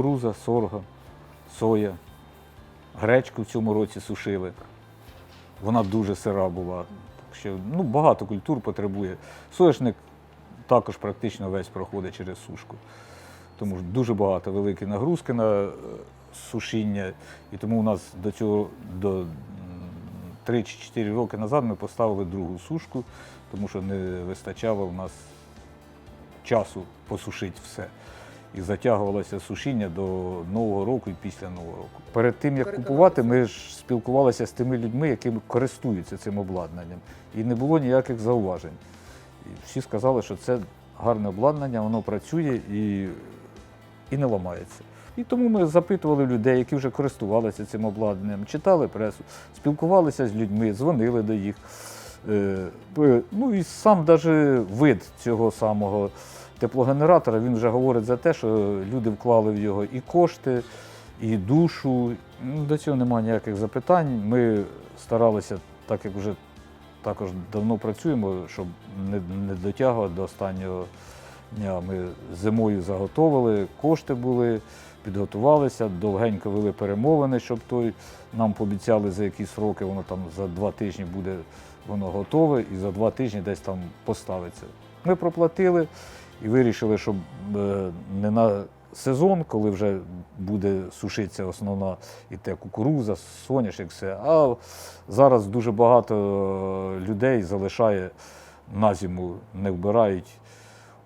кукуруза, сорго, соя. Гречку в цьому році сушили. Вона дуже сира була. Так що ну, багато культур потребує. Соняшник також практично весь проходить через сушку. Тому що дуже багато великі нагрузки на е, сушіння. І тому у нас до цього до 3 чи 4 роки назад ми поставили другу сушку, тому що не вистачало у нас часу посушити все. І затягувалося сушіння до Нового року і після Нового року. Перед тим, як купувати, ми ж спілкувалися з тими людьми, які користуються цим обладнанням. І не було ніяких зауважень. І всі сказали, що це гарне обладнання, воно працює і, і не ламається. І тому ми запитували людей, які вже користувалися цим обладнанням, читали пресу, спілкувалися з людьми, дзвонили до їх. Е, Ну і сам даже вид цього самого теплогенератора він вже говорить за те, що люди вклали в його і кошти, і душу. Ну, До цього немає ніяких запитань. Ми старалися, так як вже також давно працюємо, щоб не, не дотягувати до останнього дня. Ми зимою заготовили, кошти були, підготувалися, довгенько вели перемовини, щоб той нам пообіцяли за якісь роки, воно там за два тижні буде воно готове і за два тижні десь там поставиться. Ми проплатили і вирішили, щоб е, не на сезон, коли вже буде сушитися основна і те кукуруза, соняшник, все. А зараз дуже багато е, людей залишає на зиму, не вбирають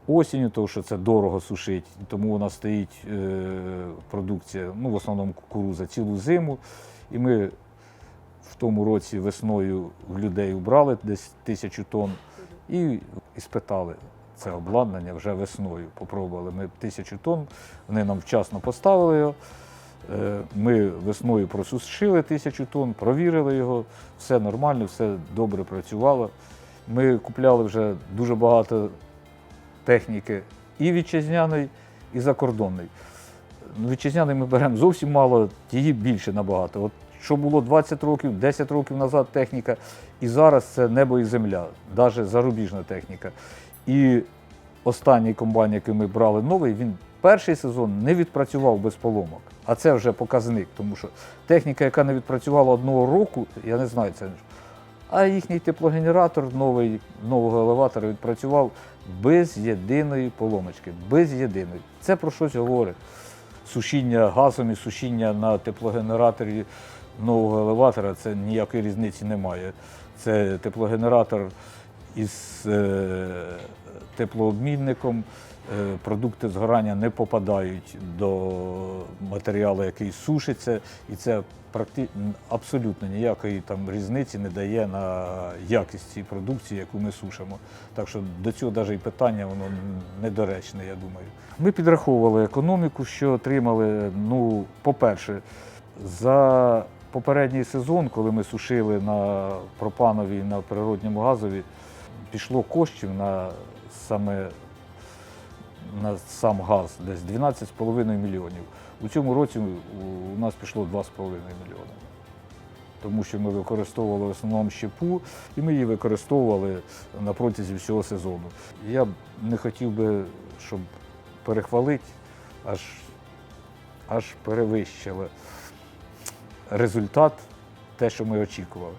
осінню, тому що це дорого сушить. Тому у нас стоїть е, продукція, ну в основному кукуруза цілу зиму. І ми в тому році весною людей убрали десь тисячу тонн і спитали це обладнання вже весною. Попробували ми тисячу тонн, вони нам вчасно поставили його. Е, Ми весною просушили тисячу тонн, провірили його, все нормально, все добре працювало. Ми купляли вже дуже багато техніки і вітчизняної, і закордонної. Ну, Вітчизняний ми беремо зовсім мало, її більше набагато. От що було 20 років, 10 років назад техніка, і зараз це небо і земля, навіть зарубіжна техніка. І останній комбайн, який ми брали новий, він перший сезон не відпрацював без поломок. А це вже показник, тому що техніка, яка не відпрацювала одного року, я не знаю це. А їхній теплогенератор новий, нового елеватора відпрацював без єдиної поломочки. Без єдиної. Це про щось говорить. Сушіння газом і сушіння на теплогенераторі нового елеватора це ніякої різниці немає. Це теплогенератор із е, теплообмінником. Е, Продукти згорання не попадають до матеріалу, який сушиться, і це практи... абсолютно ніякої там різниці не дає на якість цієї продукції, яку ми сушимо. Так що до цього навіть і питання воно недоречне, я думаю. Ми підраховували економіку, що отримали. Ну, по-перше, за попередній сезон, коли ми сушили на пропановій, на природньому газові, пішло коштів на саме на сам газ десь 12,5 мільйонів. У цьому році у- нас пішло 2,5 мільйони. Тому що ми використовували в основному щепу, і ми її використовували на протязі всього сезону. Я б не хотів би, щоб перехвалити, аж, аж перевищили результат те, що ми очікували.